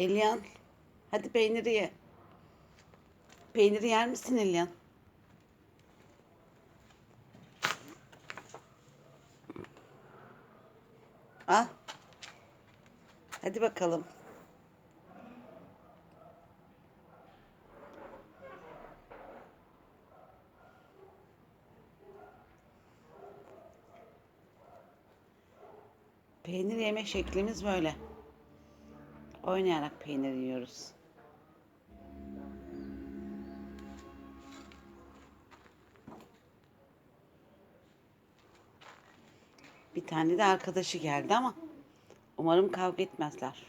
Elyan, hadi peyniri ye. Peyniri yer misin Elyan? Al. Hadi bakalım. Peynir yeme şeklimiz böyle. Oynayarak peynir yiyoruz. Bir tane de arkadaşı geldi ama umarım kavga etmezler.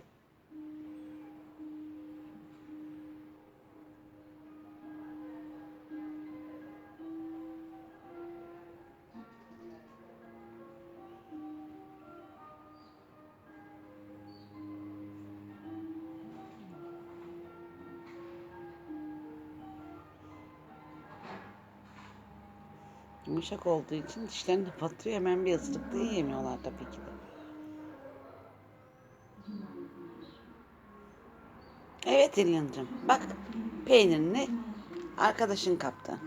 Yumuşak olduğu için dişlerini batırıyor. Hemen bir ısırıkta yiyemiyorlar tabii ki de. Evet İlyan'cığım. Bak peynirini arkadaşın kaptı.